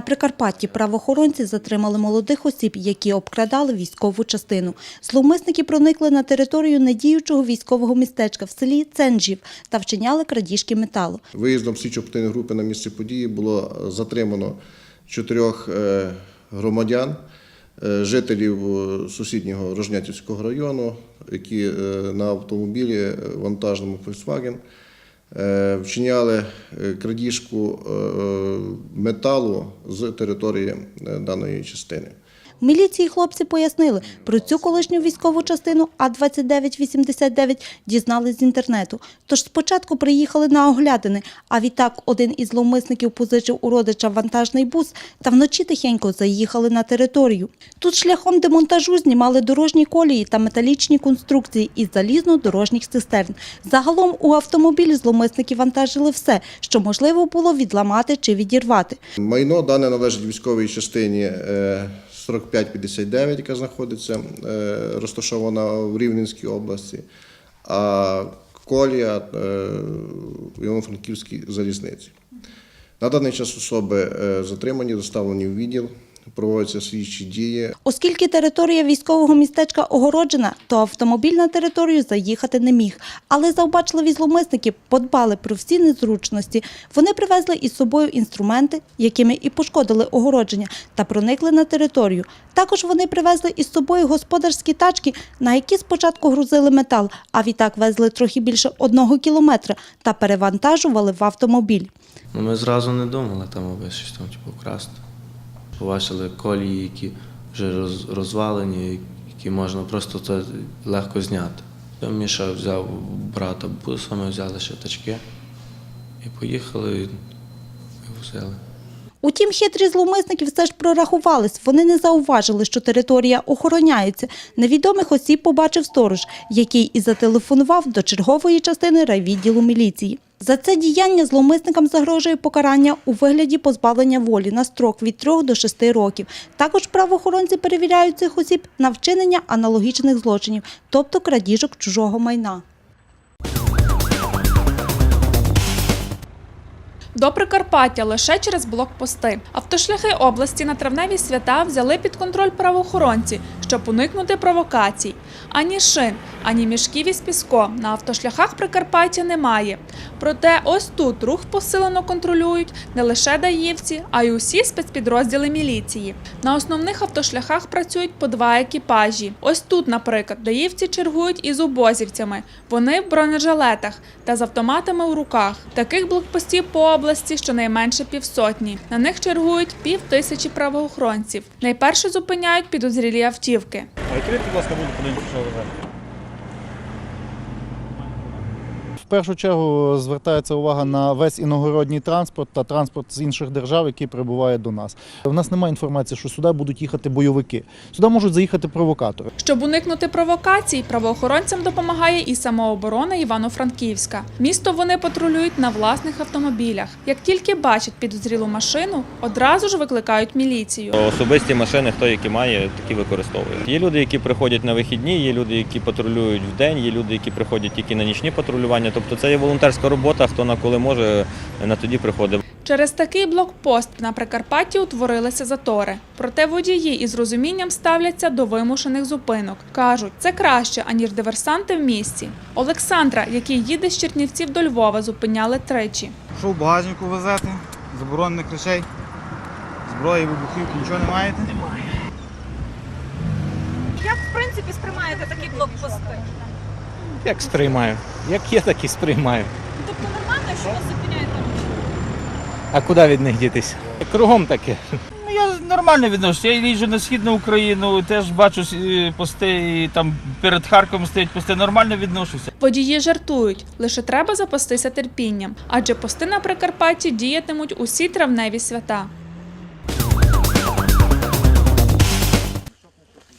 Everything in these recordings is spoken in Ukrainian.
На Прикарпатті правоохоронці затримали молодих осіб, які обкрадали військову частину. Зловмисники проникли на територію недіючого військового містечка в селі Ценжів та вчиняли крадіжки металу. Виїздом слідчо-оперативної групи на місце події було затримано чотирьох е, громадян, е, жителів е, сусіднього Рожнятівського району, які е, на автомобілі е, вантажному е, вчиняли е, крадіжку е, металу з території е, даної частини. Міліції хлопці пояснили, про цю колишню військову частину А-2989 дізнались з інтернету. Тож спочатку приїхали на оглядини, а відтак один із зловмисників позичив у родича вантажний бус та вночі тихенько заїхали на територію. Тут шляхом демонтажу знімали дорожні колії та металічні конструкції із залізно-дорожніх цистерн. Загалом у автомобілі зловмисники вантажили все, що можливо було відламати чи відірвати. Майно дане належить військовій частині е, 4559, яка знаходиться, е, розташована в Рівненській області, а колія е, в Івано-Франківській залізниці. На даний час особи е, затримані, доставлені в відділ, проводяться слідчі дії. Оскільки територія військового містечка огороджена, то автомобіль на територію заїхати не міг. Але завбачливі зловмисники подбали про всі незручності. Вони привезли із собою інструменти, якими і пошкодили огородження, та проникли на територію. Також вони привезли із собою господарські тачки, на які спочатку грузили метал, а відтак везли трохи більше одного кілометра та перевантажували в автомобіль. Ну, ми зразу не думали там аби щось там типу, красти. Побачили колії, які вже розвалені, які можна просто це легко зняти. Міша взяв брата буса, ми взяли ще тачки і поїхали і возили. Утім, хитрі зловмисники все ж прорахувались. Вони не зауважили, що територія охороняється. Невідомих осіб побачив сторож, який і зателефонував до чергової частини райвідділу міліції. За це діяння зловмисникам загрожує покарання у вигляді позбавлення волі на строк від 3 до 6 років. Також правоохоронці перевіряють цих осіб на вчинення аналогічних злочинів, тобто крадіжок чужого майна. До Прикарпаття лише через блокпости. Автошляхи області на травневі свята взяли під контроль правоохоронці, щоб уникнути провокацій. Ані шин, ані мішків із піском на автошляхах Прикарпаття немає. Проте ось тут рух посилено контролюють не лише даївці, а й усі спецпідрозділи міліції. На основних автошляхах працюють по два екіпажі. Ось тут, наприклад, даївці чергують із убозівцями. Вони в бронежилетах та з автоматами у руках. Таких блокпостів по області щонайменше півсотні. На них чергують пів тисячі правоохоронців. Найперше зупиняють підозрілі автівки. А які, будь ласка, будуть подивитися, що ви В першу чергу звертається увага на весь іногородній транспорт та транспорт з інших держав, який прибуває до нас. У нас немає інформації, що сюди будуть їхати бойовики. Сюди можуть заїхати провокатори. Щоб уникнути провокацій, правоохоронцям допомагає і самооборона Івано-Франківська. Місто вони патрулюють на власних автомобілях. Як тільки бачать підозрілу машину, одразу ж викликають міліцію. Особисті машини, хто які має, такі використовує. Є люди, які приходять на вихідні, є люди, які патрулюють в день, є люди, які приходять тільки на нічні патрулювання. Тобто це є волонтерська робота, хто на коли може, на тоді приходить. Через такий блокпост на Прикарпатті утворилися затори. Проте водії із розумінням ставляться до вимушених зупинок. Кажуть, це краще, аніж диверсанти в місті. Олександра, який їде з Чернівців до Львова, зупиняли тричі. Що в багажнику везете? Заборонених речей? Зброї, вибухівки, нічого не маєте? Немає. Як в принципі сприймаєте такі блокпости? Як сприймаю? Як є, так і сприймаю. Тобто нормально, що вас зупиняють там? А куди від них дітися? Кругом таке. Ну, я нормально відношуся. Я їжджу на східну Україну, теж бачу е, пости, і там перед Харковом стоять пости, нормально відношуся. Водії жартують, лише треба запастися терпінням, адже пости на Прикарпатті діятимуть усі травневі свята.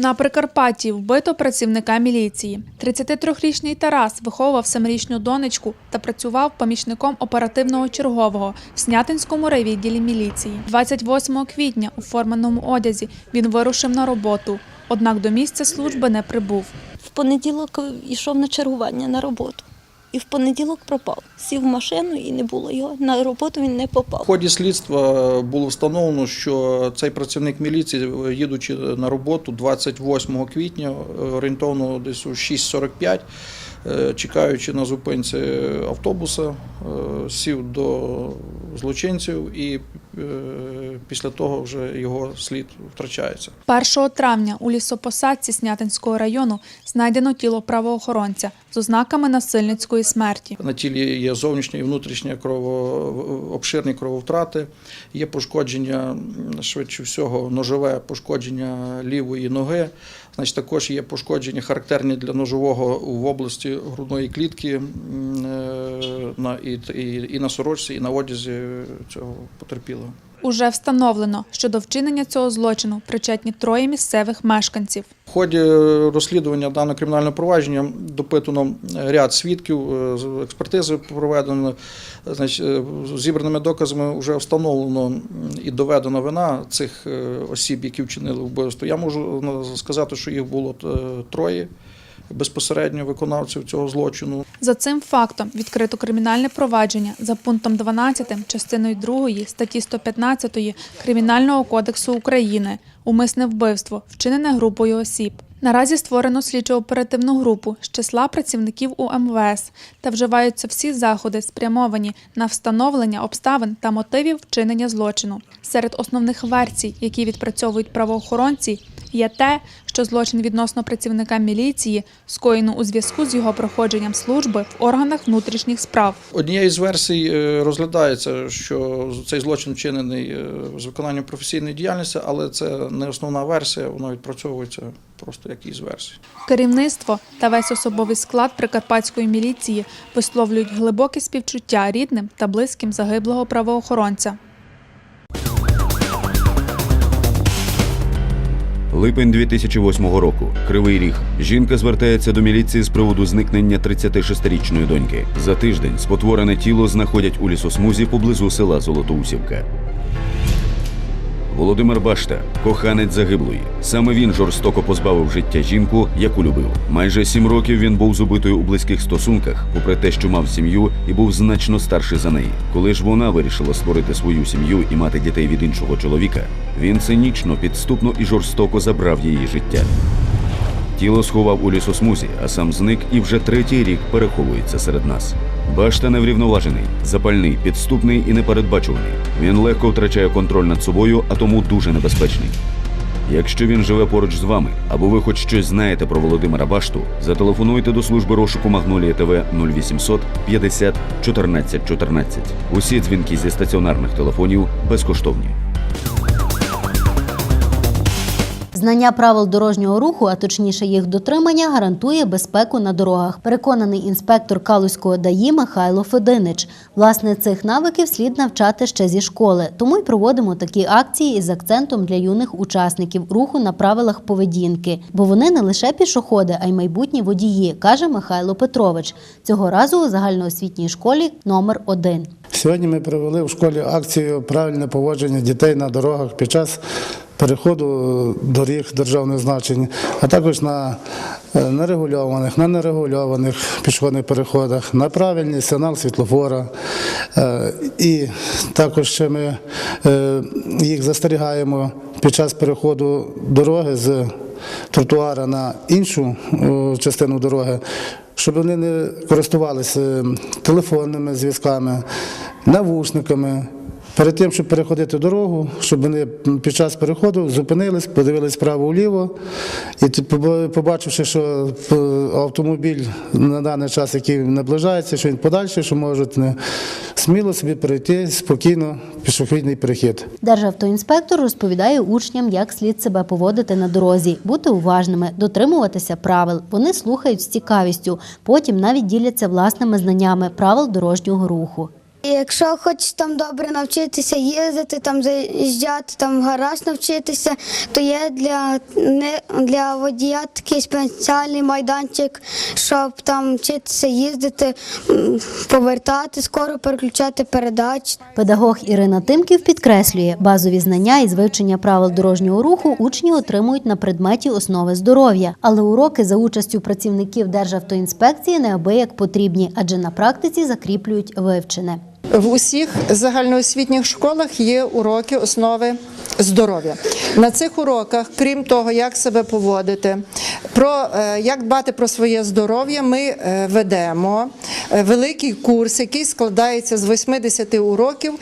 На Прикарпатті вбито працівника міліції. 33-річний Тарас виховував семирічну донечку та працював помічником оперативного чергового в Снятинському райвідділі міліції. 28 квітня у форменому одязі він вирушив на роботу, однак до місця служби не прибув. В понеділок йшов на чергування на роботу. І в понеділок пропав. Сів в машину і не було його. На роботу він не попав. В ході слідства було встановлено, що цей працівник міліції, їдучи на роботу 28 квітня, орієнтовно десь у 6.45, е, чекаючи на зупинці автобуса, е, сів до злочинців і після того вже його слід втрачається. 1 травня у лісопосадці Снятинського району знайдено тіло правоохоронця з ознаками насильницької смерті. На тілі є зовнішня і внутрішня крово, обширні крововтрати, є пошкодження, швидше всього, ножове пошкодження лівої ноги. Значить, також є пошкодження характерні для ножового в області грудної клітки е, на, і, і, і на сорочці, і на одязі цього потерпілого. Уже встановлено, що до вчинення цього злочину причетні троє місцевих мешканців. В ході розслідування даного кримінального провадження допитано ряд свідків, е, експертизи проведено. Значить, е, зібраними доказами вже встановлено і доведена вина цих е, осіб, які вчинили вбивство. Я можу сказати, що їх було е, троє безпосередньо виконавців цього злочину. За цим фактом відкрито кримінальне провадження за пунктом 12 частиною 2 статті 115 Кримінального кодексу України умисне вбивство, вчинене групою осіб. Наразі створено слідчо-оперативну групу з числа працівників УМВС та вживаються всі заходи, спрямовані на встановлення обставин та мотивів вчинення злочину. Серед основних версій, які відпрацьовують правоохоронці, є те, що злочин відносно працівника міліції скоєно у зв'язку з його проходженням служби в органах внутрішніх справ. Однією з версій е, розглядається, що цей злочин вчинений е, з виконанням професійної діяльності, але це не основна версія, вона відпрацьовується просто як із версій. Керівництво та весь особовий склад прикарпатської міліції висловлюють глибоке співчуття рідним та близьким загиблого правоохоронця. Липень 2008 року. Кривий Ріг. Жінка звертається до міліції з приводу зникнення 36-річної доньки. За тиждень спотворене тіло знаходять у лісосмузі поблизу села Золотоусівка. Володимир Башта, коханець загиблої. Саме він жорстоко позбавив життя жінку, яку любив. Майже сім років він був зубитою у близьких стосунках, попри те, що мав сім'ю і був значно старший за неї. Коли ж вона вирішила створити свою сім'ю і мати дітей від іншого чоловіка, він цинічно, підступно і жорстоко забрав її життя. Тіло сховав у лісосмузі, а сам зник і вже третій рік переховується серед нас. Башта неврівноважений, запальний, підступний і непередбачуваний. Він легко втрачає контроль над собою, а тому дуже небезпечний. Якщо він живе поруч з вами, або ви хоч щось знаєте про Володимира Башту, зателефонуйте до служби розшуку Магнолія ТВ 0800 50 14 14. Усі дзвінки зі стаціонарних телефонів безкоштовні. Знання правил дорожнього руху, а точніше їх дотримання, гарантує безпеку на дорогах. Переконаний інспектор Калузького ДАІ Михайло Фединич. Власне, цих навиків слід навчати ще зі школи. Тому й проводимо такі акції із акцентом для юних учасників руху на правилах поведінки. Бо вони не лише пішоходи, а й майбутні водії, каже Михайло Петрович. Цього разу у загальноосвітній школі номер 1 Сьогодні ми провели в школі акцію правильне поводження дітей на дорогах під час переходу доріг державних значень, а також на е, нерегульованих, на нерегульованих пішохідних переходах, на правильний сигнал світлофора. Е, І також ще ми е, їх застерігаємо під час переходу дороги з тротуара на іншу е, частину дороги, щоб вони не користувалися телефонними зв'язками, навушниками. Перед тим, щоб переходити дорогу, щоб вони під час переходу зупинились, подивились вправо-вліво, і побачивши, що е, автомобіль на даний час, який наближається, що він подальший, що можуть не сміло собі перейти спокійно пішохідний перехід. Державтоінспектор розповідає учням, як слід себе поводити на дорозі, бути уважними, дотримуватися правил. Вони слухають з цікавістю, потім навіть діляться власними знаннями правил дорожнього руху. Якщо хочеш там добре навчитися їздити, там заїжджати, там гараж навчитися, то є для, не, для водія такий спеціальний майданчик, щоб там вчитися їздити, повертати, скоро переключати передачі. Педагог Ірина Тимків підкреслює, базові знання із вивчення правил дорожнього руху учні отримують на предметі основи здоров'я, але уроки за участю працівників Державтоінспекції неабияк потрібні, адже на практиці закріплюють вивчене. В усіх загальноосвітніх школах є уроки основи здоров'я. На цих уроках, крім того, як себе поводити, про е, як дбати про своє здоров'я, ми е, ведемо е, великий курс, який складається з 80 уроків,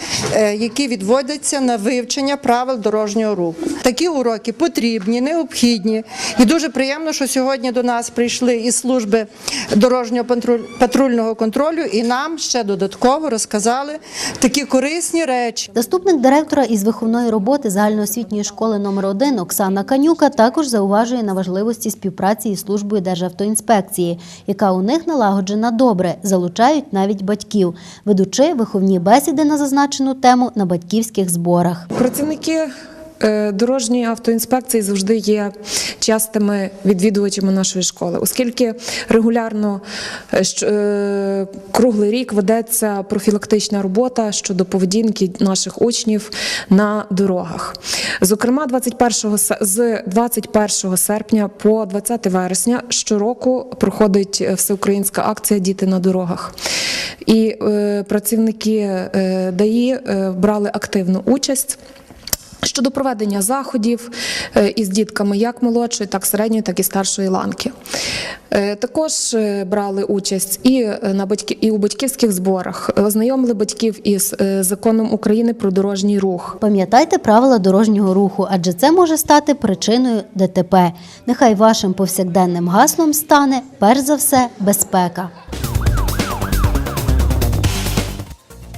які відводяться на вивчення правил дорожнього руху. Такі уроки потрібні, необхідні, і дуже приємно, що сьогодні до нас прийшли із служби дорожнього патрульного контролю, і нам ще додатково розказали такі корисні речі. Заступник директора із виховної роботи загальноосвітньої школи номер 1 Оксана Канюка також зауважує на важливості співпраці із службою Державтоінспекції, яка у них налагоджена добре, залучають навіть батьків, ведучи виховні бесіди на зазначену тему на батьківських зборах. Працівники дорожньої автоінспекції завжди є частими відвідувачами нашої школи, оскільки регулярно е, е, круглий рік ведеться профілактична робота щодо поведінки наших учнів на дорогах. Зокрема, 21 се- з 21 серпня по 20 вересня щороку проходить е, всеукраїнська акція Діти на дорогах. І е, працівники е, ДАІ е, брали активну участь. Щодо проведення заходів е, із дітками як молодшої, так середньої, так і старшої ланки. Е, Також е, брали участь і на батьки, і у батьківських зборах, ознайомили батьків із законом України про дорожній рух. Пам'ятайте правила дорожнього руху, адже це може стати причиною ДТП. Нехай вашим повсякденним гаслом стане перш за все безпека.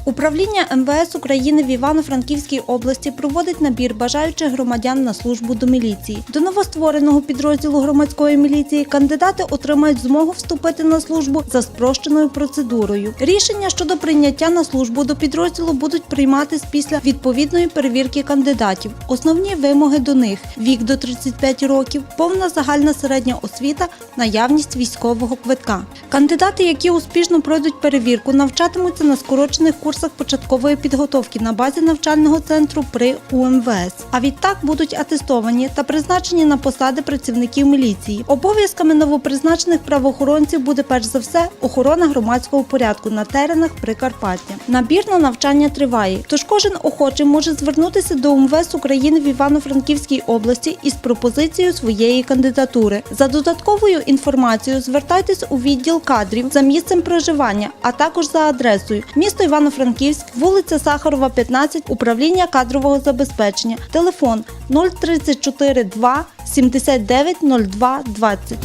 Управління МВС України в Івано-Франківській області проводить набір бажаючих громадян на службу до міліції. До новоствореного підрозділу громадської міліції кандидати отримають змогу вступити на службу за спрощеною процедурою. Рішення щодо прийняття на службу до підрозділу будуть прийматись після відповідної перевірки кандидатів. Основні вимоги до них: вік до 35 років, повна загальна середня освіта, наявність військового квитка. Кандидати, які успішно пройдуть перевірку, навчатимуться на скорочених курсах початкової підготовки на базі навчального центру при УМВС. А відтак будуть атестовані та призначені на посади працівників міліції. Обов'язками новопризначених правоохоронців буде перш за все охорона громадського порядку на теренах Прикарпаття. Набір на навчання триває, тож кожен охочий може звернутися до УМВС України в Івано-Франківській області із пропозицією своєї кандидатури. За додатковою інформацією звертайтесь у відділ кадрів за місцем проживання, а також за адресою місто Івано-Франківськ, вулиця Сахарова, 15, управління кадрового забезпечення. Телефон 034 2 79 02 20.